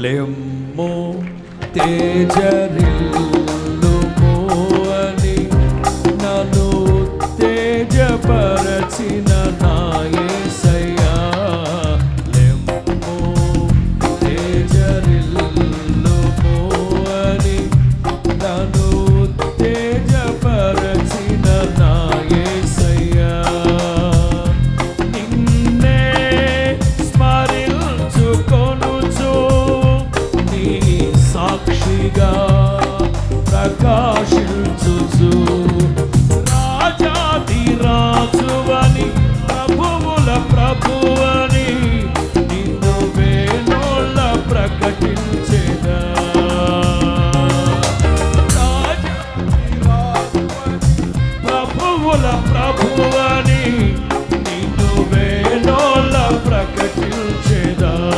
లెమ్ము తేజరిల్లుము అని నన్ను తేజపరచిన సాక్షిగా రాజాది రాజువని ప్రభువుల ప్రకటించేదా. ప్రభువుల ప్రభువని నిన్ను వేణోళ్ళ ప్రకటించేదా.